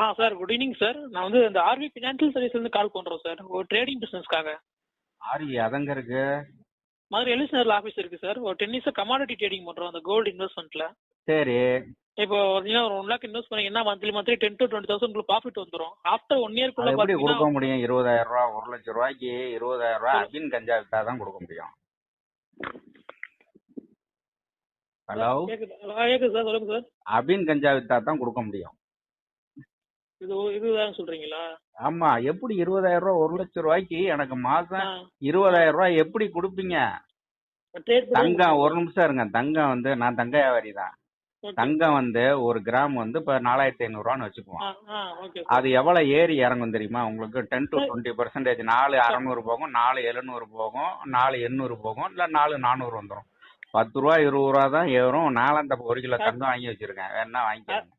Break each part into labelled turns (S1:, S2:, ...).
S1: ஆ sir good evening sir நான் வந்து இந்த ஆர்வி ஃபினான்ஷியல் சர்வீஸ்லேருந்து கால் பண்ணுறோம் சார் ஒரு ட்ரேடிங் பிஸ்னஸ்க்காக
S2: ஆர்வி அதங்க இருக்கு?
S1: மதுரை எலிஸ் நகரில் ஆஃபீஸ் இருக்குது சார் ஒரு டென் இயர்ஸாக கமாடிட்டி ட்ரேடிங் பண்ணுறோம் அந்த கோல்டு இன்வெஸ்ட்மெண்ட்டில்
S2: சரி.
S1: இப்போ பார்த்தீங்கன்னா ஒரு ஒன் லேக் இன்வெஸ்ட் பண்ணீங்கன்னா monthly monthly ten to twenty thousand profit வந்துடும் ஆஃப்டர் ஒன் இயர்க்குள்ள
S2: எப்படி கொடுக்க முடியும்? இருபதாயிரம் ரூபா ஒரு லட்சம் ரூபாய்க்கு இருபதாயிரம் ரூபாய் அபின் கஞ்சா வித்தா தான் கொடுக்க முடியும். ஹலோ
S1: கேட்குது சார். சொல்லுங்கள் சார்.
S2: அபின் கஞ்சா வித்தா தான் கொடுக்க முடியும்.
S1: இது இதுதான் சொல்கிறீங்களா
S2: ஆமா எப்படி இருபதாயிரம் ரூபாய் ஒரு லட்சம் ரூபாய்க்கு எனக்கு மாசம் இருபதாயிரம் ரூபாய் எப்படி கொடுப்பீங்க? தங்கம் ஒரு நிமிஷம் இருங்க. தங்கம் வந்து நான் தங்க வியாபாரி தான். தங்கம் வந்து ஒரு கிராம் வந்து இப்ப நாலாயிரத்தி ஐநூறுரூவான்னு வச்சுக்குவோம்.
S1: ஆ ஆ ஓகே
S2: அது எவ்வளவு ஏறி இறங்கும் தெரியுமா? உங்களுக்கு டென் டு டுவெண்ட்டி பர்சன்டேஜ் நாலு அறநூறு போகும் நாலு எழுநூறு போகும் நாலு எண்ணூறு போகும் இல்ல நாலு நானூறு வந்துடும் பத்து ரூபா இருபது ரூபா தான் ஏறும். நாலாந்த ஒரு கிலோ தங்கம் வாங்கி வச்சிருக்கேன். வேணா வாங்கிக்கோங்க.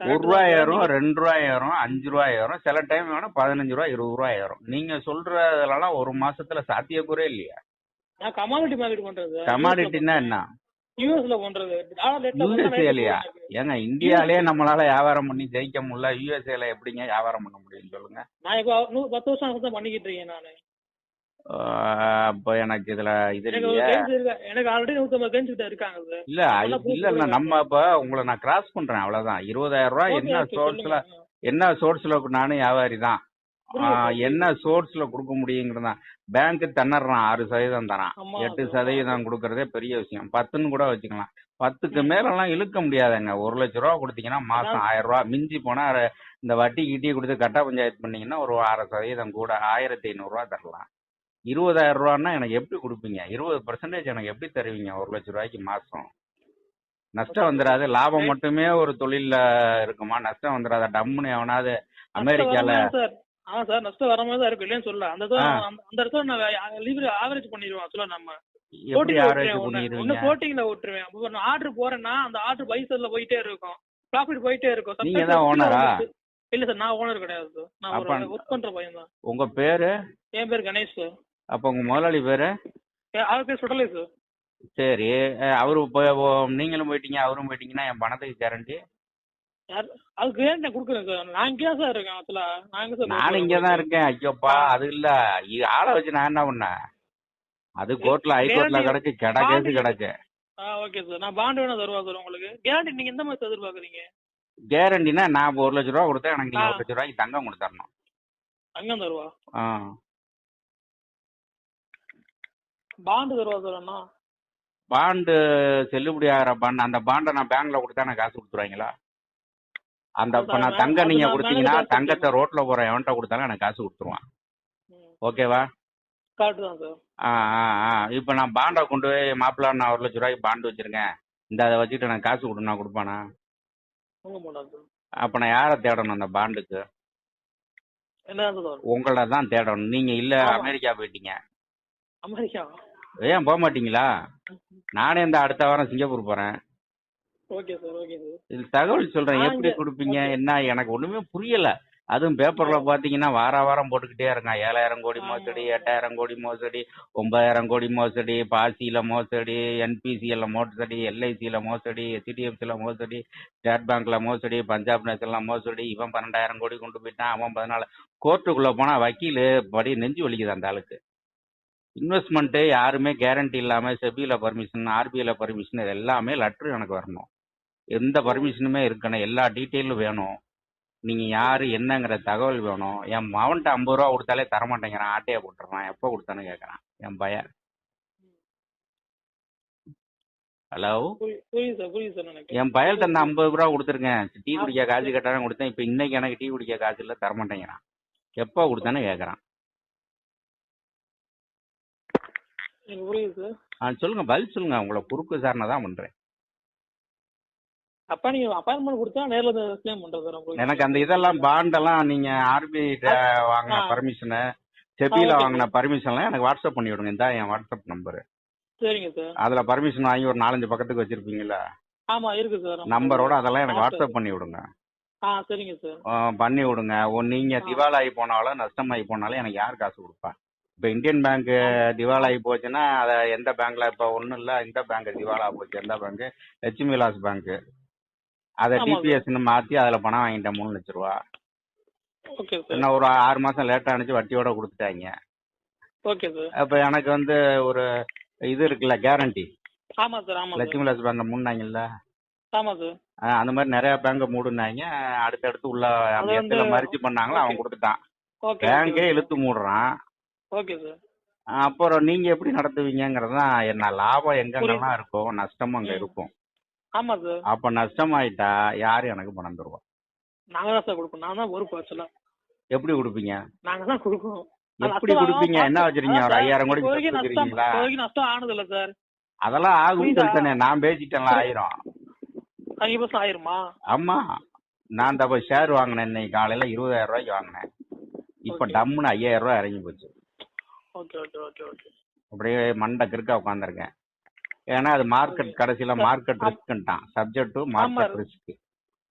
S2: ஒரு ரூபா ஏறும் ரெண்டு ரூபா ஏறும் அஞ்சு ரூபா ஏறும். சில டைம் வேணா பதினஞ்சு ரூபா இருபது ரூபா ஏறும். நீங்க சொல்றதுலாம் ஒரு மாசத்துல சாத்தியக்கூறே இல்லையா?
S1: கமாடிட்டி மார்க்கெட் பண்ணுறது
S2: கமாடிட்டினா என்ன?
S1: யூஎஸ்ல பண்றது டாலர் ரேட்ல
S2: USA லயா? ஏங்க இந்தியாலே நம்மளால வியாபாரம் பண்ணி ஜெயிக்க முடியல. யூஎஸ்ஏல எப்படிங்க வியாபாரம் பண்ண முடியும் சொல்லுங்க.
S1: நான் இப்போ பத்து வருஷம் பண்ணிக்கிட்டு இருக்கேன் நானு.
S2: அப்ப எனக்கு இதுல இது
S1: எனக்கு ஆல்ரெடி நூத்தம்பது கிளைண்ட்ஸ் கிட்ட இருக்காங்க
S2: இல்ல இல்ல இல்ல நம்ம இப்ப உங்களை நான் கிராஸ் பண்றேன் அவ்வளவுதான். இருபதாயிரம் ரூபாய் என்ன சோர்ஸ்ல. என்ன சோர்ஸ்ல நானும் வியாபாரி தான். என்ன சோர்ஸ்ல கொடுக்க முடியுங்கிறதான் பேங்க் தன்னறான் ஆறு சதவீதம் தரான். எட்டு. சதவீதம் கொடுக்கறதே பெரிய விஷயம். பத்துன்னு கூட வச்சுக்கலாம். பத்துக்கு மேல எல்லாம் இழுக்க முடியாதுங்க. ஒரு லட்ச ரூபா கொடுத்தீங்கன்னா மாசம் ஆயிரம் ரூபா. மிஞ்சி போனா இந்த வட்டி கிட்டி கொடுத்து கட்ட பஞ்சாயத்து பண்ணீங்கன்னா ஒரு ஆறு சதவீதம் கூட ஆயிரத்தி ஐநூறு ரூபா தரலாம். இருபதாயிரம் ரூபான்னா எனக்கு எப்படி கொடுப்பீங்க? இருபது பர்சன்டேஜ் எனக்கு எப்படி தருவீங்க? ஒரு லட்ச ரூபாய்க்கு மாசம். நஷ்டம் வந்துடாது லாபம் மட்டுமே ஒரு தொழில்ல இருக்குமா? நஷ்டம் வந்துடாத டம்முன்னு எவனாவது அமெரிக்கால
S1: வராம சார்? நஷ்டம் வர மாதிரி தான் இருக்கும் இல்லைன்னு சொல்ல அந்த இடத்துல
S2: ஆ.
S1: அந்த- அந்த இடத்துல நான் லீவ் ஆவரேஜ் பண்ணிடுவேன் சொல்ல நம்ம. கோட்டிங்ல
S2: ஆவரேஜ்
S1: விட்டுருவேன் நான் ஆர்டர் போறேன்னா அந்த ஆர்டர் பை சைடுல போயிட்டே இருக்கும். ப்ராஃபிட் போயிட்டே இருக்கும்.
S2: நீங்க தான்?
S1: வந்துச்சு. இல்ல சார் நான் ஓனர் கிடையாது நான் ஒரு ஒர்க் பண்ற பையன் தான்.
S2: உங்க பேரு?
S1: என் பேர் கணேஷ் சார்.
S2: அப்ப உங்க முதலாளி பேரு?
S1: அவர் பேர் சுடலை சார்.
S2: சரி அவரு போய் நீங்களும் போயிட்டீங்க அவரும் போயிட்டீங்கன்னா என் பணத்துக்கு கேரண்டி
S1: அதுக்கு ஏன் நான் கொடுக்குறேன் சார் நான் இங்கே சார் இருக்கேன் நான் எங்க சார்
S2: நானும் இங்க தான் இருக்கேன். ஐயோப்பா அது இல்ல. இது ஆளை வச்சு நான் என்ன பண்ணேன் அது கோர்ட்ல ஹைகோர்ட்ல கிடக்கு. கெட கேஸ் கிடக்கு?
S1: ஓகே சார் நான் பாண்ட் வேணா தருவா சார் உங்களுக்கு? கேரண்டி நீங்க எந்த மாதிரி எதிர்பார்க்குறீங்க?
S2: கேரண்டினா நான் ஒரு லட்ச ரூபா கொடுத்தேன் எனக்கு நீங்க. ஒரு லட்ச ரூபாய்க்கு தங்கம் கொடுத்தரணும்.
S1: அங்கே தருவா?
S2: ஆ.
S1: பாண்டு தருவா சார் அண்ணா
S2: பாண்டு செல்லுபடி ஆகிற பாண்ட் அந்த பாண்டை நான் பேங்க்ல கொடுத்தா நான் காசு கொடுத்துருவாங்களா? அந்த இப்ப நான் தங்கம் நீங்க கொடுத்தீங்கன்னா தங்கத்தை ரோட்ல போற எவன்கிட்ட கொடுத்தாலும் எனக்கு காசு கொடுத்துருவான். ஓகேவா? ஆ ஆ ஆ. இப்போ நான் பாண்டை கொண்டு போய் மாப்பிள்ளை நான் ஒரு லட்ச ரூபாய்க்கு பாண்டு வச்சிருக்கேன். இந்த அதை வச்சுட்டு எனக்கு காசு கொடு நான் கொடுப்பானா? அப்போ நான் யாரை தேடணும் அந்த பாண்டுக்கு? உங்களை தான் தேடணும்? நீங்க இல்ல. அமெரிக்கா போயிட்டீங்க.
S1: அமெரிக்கா
S2: ஏன் போக மாட்டீங்களா நானே இந்த அடுத்த வாரம் சிங்கப்பூர் போறேன்.
S1: Okay sir okay sir.
S2: இது தகவல் சொல்றேன் எப்படி கொடுப்பீங்க. என்ன எனக்கு ஒண்ணுமே புரியல. அதுவும் பேப்பர்ல பாத்தீங்கன்னா வார வாரம் போட்டுக்கிட்டே இருக்கான். ஏழாயிரம் கோடி மோசடி. எட்டாயிரம் கோடி மோசடி ஒன்பதாயிரம் கோடி மோசடி பாசியில மோசடி என்பிசிஎல்ல மோசடி எல்ஐசியில மோசடி ஹெச்டிஎஃப்சில மோசடி ஸ்டேட் பேங்க்ல மோசடி பஞ்சாப் நேஷனல்ல மோசடி இவன் பன்னெண்டாயிரம் கோடி கொண்டு போயிட்டான் அவன் பதினாலு. கோர்ட்டுக்குள்ள போனா வக்கீல் படி நெஞ்சு வலிக்குது அந்த ஆளுக்கு. இன்வெஸ்ட்மெண்ட் யாருமே கேரண்டி இல்லாம செபியில பர்மிஷன் ஆர்பிஐல பர்மிஷன் இது எல்லாமே லெட்டர் எனக்கு வரணும். எந்த பர்மிஷனுமே இருக்கணும். எல்லா டீட்டெயிலும் வேணும். நீங்க யாரு என்னங்கிற தகவல் வேணும். என் மவன்ட்ட ஐம்பது ரூபா கொடுத்தாலே தரமாட்டேங்கிறான். ஆட்டையை போட்டுறான் எப்போ கொடுத்தான்னு கேட்கறான். என் பையன். ஹலோ என் பயல்கிட்ட அந்த ஐம்பது ரூபா கொடுத்துருக்கேன் டீ குடிக்க காசு கேட்டாலும் கொடுத்தேன். இப்போ இன்னைக்கு எனக்கு டீ குடிக்க காசு இல்லை தரமாட்டேங்கிறான். எப்போ கொடுத்தானு கேட்கறான்
S1: எனக்கு புரியுது சார்
S2: ஆ சொல்லுங்க பதில் சொல்லுங்க. உங்களை குறுக்கு விசாரணை தான் பண்றேன்.
S1: அப்பா நீங்க அப்பாயின்மெண்ட் கொடுத்தா நேர்ல சார் உங்களுக்கு?
S2: எனக்கு அந்த இதெல்லாம் பாண்டெல்லாம் நீங்க ஆர்பிஐ வாங்கின. பர்மிஷனு செபியில வாங்கின பர்மிஷன்லாம் எனக்கு வாட்ஸ்அப் பண்ணி விடுங்க. இந்த என் வாட்ஸ்அப் நம்பர்
S1: சரிங்க சார்.
S2: அதுல பர்மிஷன் வாங்கி ஒரு நாலஞ்சு பக்கத்துக்கு வச்சிருப்பீங்கல்ல?
S1: ஆமா இருக்கு சார்.
S2: நம்பரோட அதெல்லாம் எனக்கு வாட்ஸ்அப் பண்ணி விடுங்க.
S1: ஆ சரிங்க சார்.
S2: பண்ணி விடுங்க. நீங்க. திவாலாகி போனாலும் நஷ்டமாகி போனாலும் எனக்கு யார் காசு கொடுப்பா? இப்போ இந்தியன் பேங்க் திவாலாகி போச்சுன்னா அதை எந்த பேங்க்ல இப்போ ஒன்றும் இல்லை இந்த பேங்க் திவாலா போச்சு எந்த பேங்க்? லட்சுமி விலாஸ் பேங்க் அதை
S1: ஆமா,
S2: டிபிஎஸ்ன்னு மாற்றி அதில் பணம் வாங்கிட்டேன் மூணு லட்ச ரூபா. என்ன ஒரு ஆறு மாசம் லேட்டா அனுப்பிச்சு வட்டியோட கொடுத்துட்டாங்க.
S1: ஓகே
S2: அப்ப எனக்கு வந்து ஒரு இது இருக்குல்ல கேரண்டி
S1: ஆமா சார் ஆமா சார்.
S2: லட்சுமி விலாஸ் பேங்க் மூடினாங்கல்ல?
S1: ஆமா சார்.
S2: அந்த மாதிரி நிறைய பேங்க் மூடுனாங்க. அடுத்தடுத்து உள்ள இடத்துல மறிச்சு பண்ணாங்களோ அவன். கொடுத்துட்டான். பேங்கே இழுத்து மூடுறான்.
S1: ஓகே சார்
S2: அப்புறம் நீங்க எப்படி நடத்துவீங்கிறது தான் என்ன லாபம் எங்கெங்கெல்லாம் இருக்கும் நஷ்டமும் அங்க. இருக்கும்.
S1: ஆமா சார்
S2: அப்ப நஷ்டமாயிட்டா யாரு எனக்கு பணம் தருவா?
S1: நாங்க தான் சார் கொடுப்போம். நான் தான் பொறுப்பு ஆக்சுவலா
S2: எப்படி கொடுப்பீங்க?
S1: நாங்க தான் கொடுக்கணும் அது
S2: எப்படி
S1: நஷ்டம்
S2: கொடுப்பீங்க? என்ன வச்சிருக்கீங்க? ஒரு ஐயாயிரம் கோடி
S1: வரைக்கும் நஷ்டம் நஷ்டம் ஆனது இல்ல சார்
S2: அதெல்லாம் ஆகும்? சொல்லிட்டேனே நான் பேசிட்டேன்ல ஆயிரம்.
S1: ஆயிருமா?
S2: ஆமா. நான் தப்ப ஷேர் வாங்கினேன் இன்னைக்கு காலையில இருபதாயிரம் ரூபாய்க்கு வாங்கினேன். இப்ப. டம்முன்னு ஐயாயிரம் ரூபாய் இறங்கி போச்சு.
S1: ஓகே ஓகே ஓகே ஓகே
S2: அப்படியே மண்டை கிறுக்க உட்காந்துருக்கேன் ஏன்னா அது மார்க்கெட் கடைசியில மார்க்கெட். ரிஸ்க்ன்ட்டான் சப்ஜெக்ட் டு மார்க்கெட். ரிஸ்க்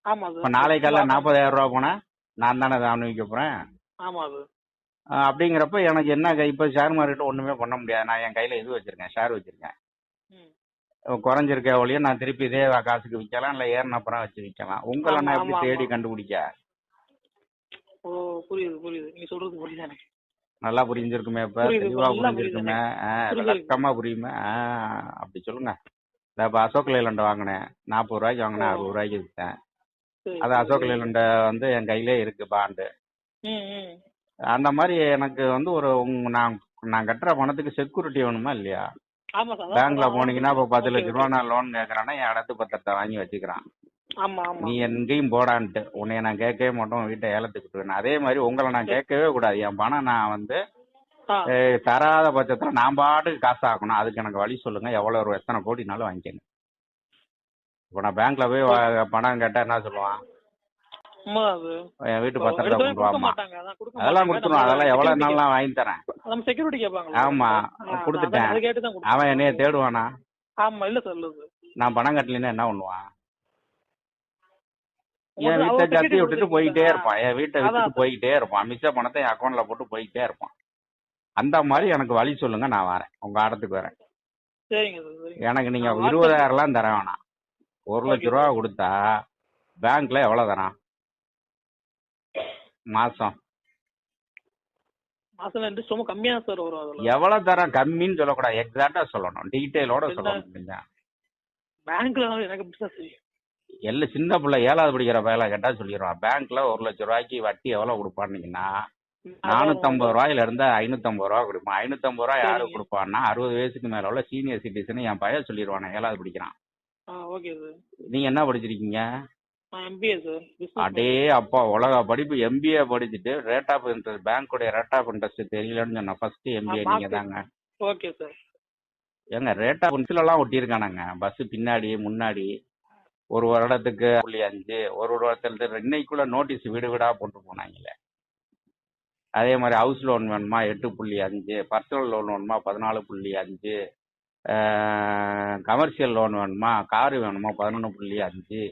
S1: ஆமா
S2: இப்ப
S1: சார்
S2: நாளை காலைல நாற்பதாயிரம் ரூபா போனா நான் தானே அதை அனுபவிக்க போறேன்?
S1: ஆமா
S2: அப்படிங்கிறப்ப எனக்கு என்ன இப்ப ஷேர் மார்க்கெட் ஒண்ணுமே பண்ண முடியாது. நான் என் கையில இது வச்சிருக்கேன் ஷேர் வச்சிருக்கேன். குறைஞ்சிருக்க ஒழிய நான் திருப்பி இதே காசுக்கு விற்கலாம் இல்ல ஏறின அப்புறம் வச்சு விற்கலாம். உங்களை நான் எப்படி தேடி. கண்டுபிடிக்க?
S1: ஓ புரியுது புரியுது. நீங்க சொல்றது புரியுது எனக்கு.
S2: நல்லா புரிஞ்சிருக்குமே இப்ப. தெளிவா புரிஞ்சிருக்குமே. விளக்கமா புரியுமே. அப்படி சொல்லுங்க. இந்த இப்ப அசோக் லேலண்ட் வாங்கினேன். நாற்பது ரூபாய்க்கு வாங்கினேன். அறுபது ரூபாய்க்கு
S1: சரி,
S2: அது அசோக். லேலண்ட் வந்து என் கையிலே இருக்கு பாண்டு. அந்த மாதிரி எனக்கு வந்து ஒரு நான் நான் கட்டுற பணத்துக்கு செக்யூரிட்டி வேணுமா இல்லையா? பேங்க்ல போனீங்கன்னா இப்ப பத்து லட்ச ரூபா. நான் லோன் கேட்கறேன்னா என் இடத்து பத்திரத்தை வாங்கி வச்சுக்கிறான்.
S1: ஆமா ஆமா.
S2: நீ எங்கேயும் போடான்ட்டு. உன்னைய நான் கேட்கவே மாட்டோம். வீட்டை ஏலத்துக்கு விட்டுருவேன் அதே மாதிரி உங்களை நான் கேட்கவே கூடாது. என் பணம் நான் வந்து தராத பட்சத்துல நான் பாட்டுக்கு காசு ஆக்கணும் அதுக்கு எனக்கு வழி சொல்லுங்க. எவ்வளவு எத்தனை கோடினாலும் வாங்கிக்கங்க. இப்போ நான் பேங்க்ல போய் வா- பணம் கேட்டா என்ன சொல்லுவான்?
S1: அது.
S2: என் வீட்டு
S1: இப்போ
S2: பத்திரத்தை கொண்டு
S1: கொடுக்க
S2: வாமா
S1: மாட்டாங்க. அதான் கொடுக்க
S2: அதெல்லாம்
S1: மாட்டாங்க.
S2: கொடுத்துருவான்.
S1: நம்ம
S2: அதெல்லாம் எவ்வளவு
S1: security
S2: நாள் நான் வாங்கி தரேன்.
S1: கேட்பாங்க. நம்ம செக்யூரிட்டி கேட்பாங்களா
S2: ஆமா, கொடுத்துட்டேன்.
S1: அதை கேட்டு தான் கொடுப்போம்.
S2: அவன் என்னைய தேடுவானா?
S1: ஆமா இல்ல சார் இல்ல சார்
S2: நான் பணம் கட்டலைன்னா என்ன பண்ணுவான்? என் வீட்டை
S1: security
S2: விட்டுட்டு போயிட்டே? இருப்பான். என் வீட்டை விட்டுட்டு. போயிட்டே இருப்பான். மிச்ச பணத்தை என் அக்கௌண்ட்ல போட்டு போயிட்டே இருப்பான். அந்த மாதிரி எனக்கு வழி சொல்லுங்க நான் வரேன். உங்க இடத்துக்கு வரேன். எனக்கு நீங்க
S1: வாட்ஸ்அப்
S2: இருபதாயிரம்லாம் தர வேணாம். ஒரு லட்ச
S1: ஓகே
S2: ரூபா. கொடுத்தா பேங்க்ல எவ்வளவு தரான்? மாசம். எவ்வளவு தரான்? கம்மின்னு சொல்லக்கூடாது. எக்ஸாக்டா சொல்லணும். டீட்டெயிலோட? சொல்லணும்?
S1: பேங்க்ல எனக்கு
S2: எல்லாம் சின்ன பிள்ளை ஏழாவது படிக்கிற வேலை கேட்டா சொல்லிடுவான் பேங்க்ல ஒரு லட்ச ரூபாய்க்கு வட்டி எவ்வளவு கொடுப்பான்னீங்கன்னா நானூத்தம்பது ரூபாயில இருந்து ஐநூத்தம்பது ரூபா கொடுப்பான் ஐநூத்தம்பது ரூபா யாரு. கொடுப்பான்னா அறுபது வயசுக்கு மேல உள்ள சீனியர் சிட்டிசன் என் பையன் சொல்லிடுவானே ஏழாவது படிக்கிறான். நீங்க என்ன படிச்சிருக்கீங்க? அடே அப்பா உலக படிப்பு எம்பிஏ படிச்சுட்டு ரேட் ஆஃப் இன்ட்ரெஸ்ட் பேங்க்குடைய ரேட் ஆஃப் இன்ட்ரெஸ்ட் தெரியலன்னு சொன்ன ஃபர்ஸ்ட் எம்பிஏ நீங்க. தாங்க.
S1: ஓகே சார்
S2: ஏங்க ரேட் ஆஃப் எல்லாம் ஒட்டியிருக்கானுங்க. பஸ் பின்னாடி முன்னாடி. ஒரு வருடத்துக்கு புள்ளி அஞ்சு ஒரு வருடத்துல இன்னைக்குள்ள நோட்டீஸ் வீடு வீடா போட்டு போனாங்களே. அதே மாதிரி ஹவுஸ் லோன் வேணுமா? எட்டு புள்ளி அஞ்சு பர்சனல் லோன் வேணுமா? பதினாலு புள்ளி அஞ்சு கமர்ஷியல் லோன் வேணுமா? காரு வேணுமா? பதினொன்று புள்ளி அஞ்சு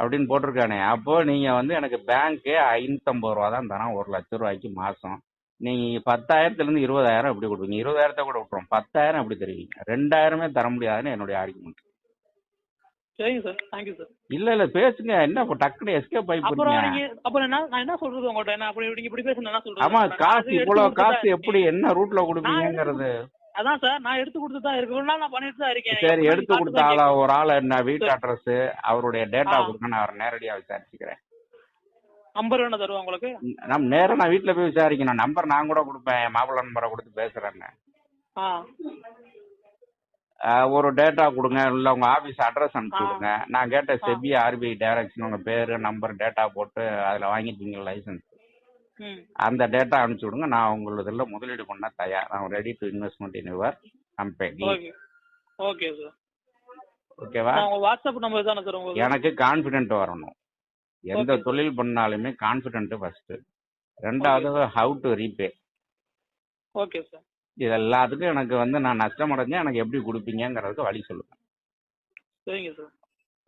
S2: அப்படின்னு போட்டிருக்கானே. அப்போ நீங்கள் வந்து எனக்கு பேங்க்கு ஐநூற்றம்பது ரூபா தான் தரோம் ஒரு லட்ச ரூபாய்க்கு மாதம் நீங்கள் பத்தாயிரத்துலேருந்து இருபதாயிரம் இப்படி கொடுப்பீங்க. இருபதாயிரத்தை கூட விட்டுரும் பத்தாயிரம் அப்படி தருவீங்க. ரெண்டாயிரமே தர முடியாதுன்னு என்னுடைய ஆர்குமெண்ட்
S1: சரிங்க சார். தேங்க்யூ சார்
S2: இல்ல இல்ல பேசுங்க. என்ன இப்போ டக்குனு எஸ்கேப் ஆகி
S1: அப்புறம் நீங்க அப்புறம் என்ன நான் என்ன சொல்றது உங்கள்ட்ட? என்ன அப்படி நீங்க இப்படி பேசுனா என்ன சொல்றது?
S2: ஆமா காசு இவ்வளவு காசு எப்படி. என்ன ரூட்ல கொடுப்பீங்கிறது
S1: அதான் சார் நான் எடுத்து கொடுத்து தான் இருக்கு நான் பண்ணிட்டு தான் இருக்கேன்.
S2: சரி எடுத்து கொடுத்த ஆளா. ஒரு ஆள் என்ன வீட்டு. அட்ரஸ் அவருடைய டேட்டா. கொடுங்க நான் அவரை நேரடியா விசாரிச்சுக்கிறேன்.
S1: நம்பர் வேணும் தருவா உங்களுக்கு?
S2: நம்ம நேரம் நான் வீட்டுல போய் விசாரிக்கணும். நம்பர் நான் கூட கொடுப்பேன் மாப்பிள்ளை நம்பரை கொடுத்து பேசுறேன்னு. ஒரு டேட்டா கொடுங்க இல்ல உங்க ஆபீஸ் அட்ரஸ் அனுப்பிச்சு. விடுங்க. நான் கேட்ட. செபி ஆர்பிஐ டைரக்ஷன் உங்க பேரு நம்பர் டேட்டா போட்டு அதுல வாங்கிட்டீங்க லைசன்ஸ் அந்த டேட்டா அனுப்பிச்சு விடுங்க. நான் உங்களதுல முதலீடு பண்ண தயார். நான் ready to investment in your company
S1: okay. Sir
S2: ஓகேவா
S1: வாட்ஸ்அப் நம்பர் தானே சார் உங்களுக்கு?
S2: எனக்கு கான்ஃபிடென்ட் வரணும். எந்த. தொழில் பண்ணாலுமே கான்ஃபிடென்ட் ஃபர்ஸ்ட் ரெண்டாவது how to repay
S1: okay sir
S2: இது எல்லாத்துக்கும் எனக்கு வந்து நான் நஷ்டம் அடைஞ்சா எனக்கு எப்படி கொடுப்பீங்கங்கிறதுக்கு வழி சொல்லுங்க
S1: சரிங்க சார்.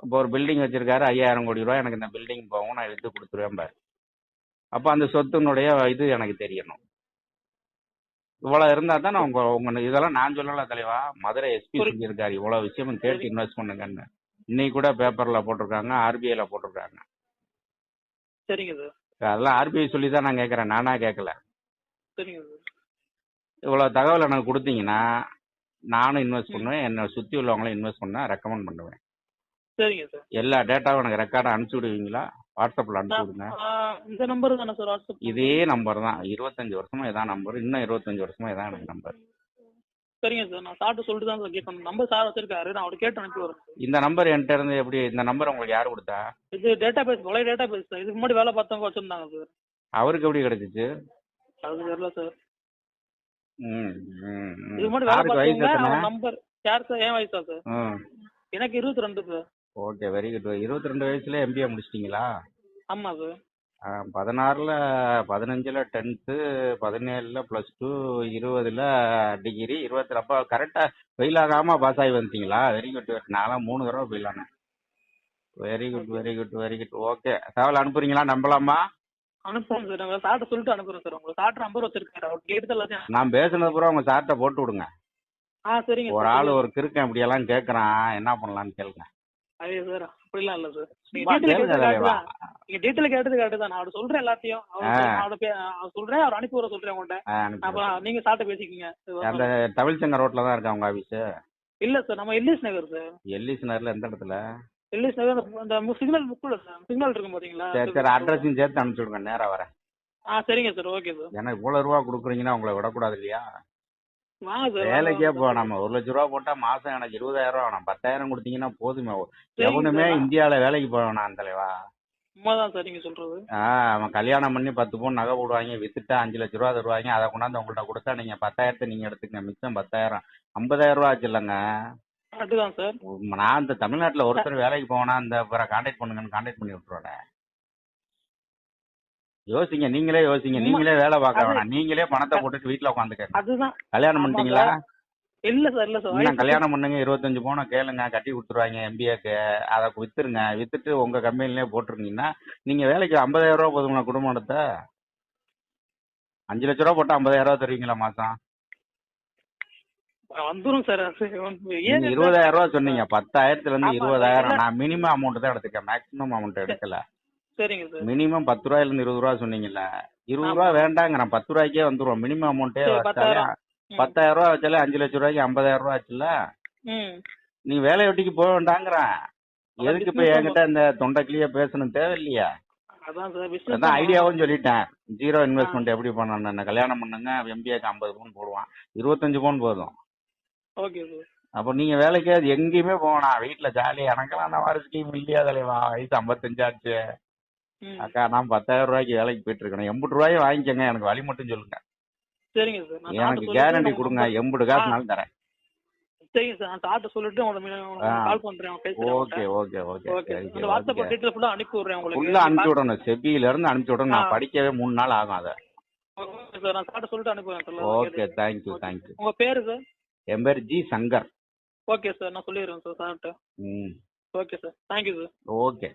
S2: இப்போ ஒரு பில்டிங் வச்சிருக்காரு ஐயாயிரம் கோடி ரூபாய் எனக்கு இந்த பில்டிங் போகும் நான் எடுத்து கொடுத்துருவேன் பாரு. அப்போ அந்த சொத்துனுடைய இது எனக்கு தெரியணும். இவ்வளவு இருந்தா தான் நான் உங்க இதெல்லாம் நான் சொல்லல தலைவா மதுரை எஸ்பி சொல்லியிருக்காரு இவ்வளவு விஷயமும் கேட்டு. இன்வெஸ்ட் பண்ணுங்கன்னு. இன்னைக்கு கூட பேப்பர்ல போட்டிருக்காங்க ஆர்பிஐல போட்டிருக்காங்க.
S1: சரிங்க சார்.
S2: அதெல்லாம் ஆர்பிஐ சொல்லி தான் நான் கேட்குறேன் நானா கேட்கல
S1: சரிங்க சார்.
S2: இவ்வளோ தகவல் எனக்கு கொடுத்தீங்கன்னா நானும் இன்வெஸ்ட் பண்ணுவேன். என்னை சுற்றி உள்ளவங்களும் இன்வெஸ்ட் பண்ண ரெக்கமெண்ட் பண்ணுவேன்.
S1: சரிங்க சார்.
S2: எல்லா டேட்டாவும் எனக்கு ரெக்கார்டை அனுப்பிச்சி விடுவீங்களா? வாட்ஸ்அப்பில் அனுப்பிச்சி விடுங்க.
S1: இந்த நம்பர் தானே சார் வாட்ஸ்அப்
S2: இதே நம்பர் தான். இருபத்தஞ்சு வருஷமா இதான் நம்பர் இன்னும் இருபத்தஞ்சு வருஷமா இதான் எனக்கு நம்பர்
S1: சரிங்க சார். நான் சார்ட்டு சொல்லிட்டு தான் சார் கேட்கணும். நம்பர் சார் வச்சிருக்காரு. நான் அவர்கிட்ட கேட்டு அனுப்பி வரேன்
S2: இந்த நம்பர் என்கிட்ட இருந்து எப்படி இந்த நம்பர் உங்களுக்கு யார் கொடுத்தா?
S1: இது டேட்டா பேஸ் பழைய டேட்டா பேஸ் சார். இதுக்கு முன்னாடி வேலை பார்த்தவங்க வச்சிருந்தாங்க சார்.
S2: அவருக்கு எப்படி கிடைச்சிச்சு?
S1: அது தெரியல சார்.
S2: ம் ம் ம்.
S1: இதுக்கு முன்னாடி வேலை அவங்க நம்பர் யார் சார் ஏன் வயசா சார் எனக்கு இருபத்தி ரெண்டு சார்
S2: ஓகே வெரி குட் இருபத்தி ரெண்டு வயசுல எம்பிஏ முடிச்சிட்டிங்களா?
S1: ஆமா சார்
S2: பதினாறுல பதினஞ்சுல டென்த்து பதினேழுல ப்ளஸ் டூ இருபதுல டிகிரி இருபத்துல அப்போ கரெக்டாக ஃபெயில் ஆகாமல் பாஸ் ஆகி வந்துட்டீங்களா? வெரி குட் நான்லாம் மூணு தடவை ஃபெயில் ஆனேன். Very good very good very good okay தகவல் அனுப்புறீங்களா? நம்பலாமா?
S1: அனுப்புறேன் சார். நான் சார்ட்ட சொல்லிட்டு அனுப்புறேன் சார். உங்களுக்கு சார்ட் நம்பர் வச்சிருக்காரு. அவர் கேட்டு எல்லாத்தையும்
S2: நான் பேசுனது பூரா உங்கள் சார்கிட்ட போட்டு விடுங்க.
S1: ஆ சரிங்க
S2: ஒரு ஆள் ஒரு கிறுக்கன் இப்படியெல்லாம் கேட்குறான் என்ன பண்ணலான்னு கேளுங்க.
S1: அதே சார் அப்படிலாம் இல்ல சார். நீங்க டீட்டெயில் கேட்டது
S2: தலைவா.
S1: தான். நீங்க நான் அவர்ட்ட சொல்றேன் எல்லாத்தையும் அவர் அவர் சொல்றேன் அவர் அனுப்பி வர சொல்றேன் உங்கள்ட்ட. அப்புறம் நீங்க சார்ட்ட பேசிக்கிங்க.
S2: அந்த தமிழ்ச்சங்க ரோட்டில் தான் இருக்கா உங்கள் ஆஃபீஸு
S1: இல்ல சார் நம்ம எல்லிஸ் நகர் சார்.
S2: எல்லிஸ் நகரில் எந்த இடத்துல?
S1: எல்லிஸ் நகர் அந்த- அந்த சிக்னல் புக்குல சார் சிக்னல் இருக்கும் பாத்தீங்களா?
S2: சரி சரி அட்ரஸையும் சேர்த்து அனுப்பிச்சி விடுங்க நேராக வரேன்.
S1: ஆ சரிங்க சார் ஓகே சார்
S2: ஏன்னா இவ்வளோ ரூபா கொடுக்குறீங்கன்னா உங்களை விடக்கூடாது இல்லையா? வேலைக்கே போ நம்ம ஒரு லட்ச ரூபா போட்டா மாசம் எனக்கு இருபதாயிரம் ரூபா வேணும் பத்தாயிரம் கொடுத்தீங்கன்னா போதுமே. எவனுமே. இந்தியால வேலைக்கு போவேன் தலைவா
S1: உண்மைதான் சார் நீங்க சொல்றது.
S2: ஆ அவன் கல்யாணம் பண்ணி பத்து பவுன் நகை போடுவாங்க வித்துட்டா அஞ்சு லட்ச ரூபா தருவாங்க அதை கொண்டாந்து உங்கள்ட்ட கொடுத்தா நீங்க பத்தாயிரத்தை நீங்க எடுத்துக்கங்க மிச்சம் பத்தாயிரம். ஐம்பதாயிரம் ரூபா ஆச்சு இல்லைங்க.
S1: அதுதான் சார்.
S2: நான் இந்த தமிழ்நாட்டுல ஒருத்தர் வேலைக்கு போனா இந்த பிற கான்டாக்ட் பண்ணுங்கன்னு கான்டாக்ட் பண்ணி விட்டுருவேன்? யோசிங்க நீங்களே யோசிங்க. நீங்களே வேலை பார்க்க வேணாம். நீங்களே பணத்தை போட்டுட்டு வீட்டுல உட்காந்துக்க
S1: அதுதான்.
S2: கல்யாணம் பண்ணிட்டீங்களா.
S1: இல்ல சார் இல்ல சார்.
S2: கல்யாணம் பண்ணுங்க இருபத்தஞ்சு பவுனை கேளுங்க கட்டி கொடுத்துருவாங்க எம்பிஏக்கு அதை வித்துருங்க. வித்துட்டு உங்க கம்பெனிலே போட்டிருந்தீங்கன்னா நீங்க வேலைக்கு ஐம்பதாயிரம் ரூபா போதுங்களா குடும்பம் நடத்த? அஞ்சு லட்ச ரூபா போட்டா ஐம்பதாயிரம் ரூபா தருவீங்களா மாசம்?
S1: வந்துரும் சார்.
S2: இருபதாயிரம் ரூபா சொன்னீங்க. பத்தாயிரத்துல இருந்து இருபதாயிரம். நான் மினிமம் அமௌண்ட் தான் எடுத்துக்கேன். மேக்ஸிமம் அமௌண்ட் எடுக்கல.
S1: சரிங்க சார்.
S2: மினிமம் பத்து ரூபாயில இருந்து இருபது ரூபா சொன்னீங்கல்ல. இருபது ரூபா வேண்டாங்கிறேன். பத்து ரூபாய்க்கே வந்துருவோம் மினிமம் அமௌண்ட்டே வச்சாலே
S1: பத்தாயிரம். ம்.
S2: பத்தாயிரம் ரூபா வச்சாலே அஞ்சு லட்ச ரூபாய்க்கு ஐம்பதாயிரம் ரூபா ஆச்சுல்ல நீ வேலையை வெட்டிக்கு போக வேண்டாங்கிறேன். எதுக்கு இப்ப என்கிட்ட இந்த தொண்டை கிளிய பேசணும்? தேவையில்லையா.
S1: அதான்
S2: ஐடியாவும் சொல்லிட்டேன். ஜீரோ இன்வெஸ்ட்மெண்ட் எப்படி பண்ணணும் கல்யாணம் பண்ணுங்க எம்பிஏக்கு ஐம்பது பவுன் போடுவான். இருபத்தஞ்சு பவுன் போதும்.
S1: ஓகே
S2: அப்போ நீங்க வேலைக்கு அது எங்கேயுமே போகணும். வீட்டுல ஜாலியா எனக்கெல்லாம் அந்த மாதிரி ஸ்கீம் இல்லையா தலைவா? வயசு ஐம்பத்தஞ்சாச்சு அக்கா நான் பத்தாயிரம் ரூபாய்க்கு வேலைக்கு போயிட்டு இருக்கேன் எண்பது ரூபாயும் வாங்கிக்கோங்க. எனக்கு வழி மட்டும் சொல்லுங்க.
S1: சரிங்க சார்.
S2: எனக்கு கேரண்டி கொடுங்க. எண்பது காசுனாலும் தரேன்.
S1: சரிங்க சார். நான் சொல்லிட்டு உங்களுக்கு
S2: ஆ.
S1: கால் பண்றேன். பேசுறேன்
S2: okay okay okay.
S1: Okay WhatsApp ஃபுல்லா அனுப்பி விடுறேன் உங்களுக்கு.
S2: ஃபுல்லா விடணும். செபியில இருந்து அனுப்பிச்சு விடணும். நான். படிக்கவே மூணு நாள் ஆகும் அதை.
S1: Okay sir. நான் சாப்பிட்டு சொல்லிட்டு அனுப்புறேன்
S2: ஓகே தேங்க்யூ தேங்க்யூ
S1: உங்க பேரு சார்?
S2: என் பேர் ஜி சங்கர்.
S1: ஓகே சார் நான் சொல்லிடுறேன் சார் சார்கிட்ட
S2: ம்.
S1: Okay sir thank you sir.
S2: Okay.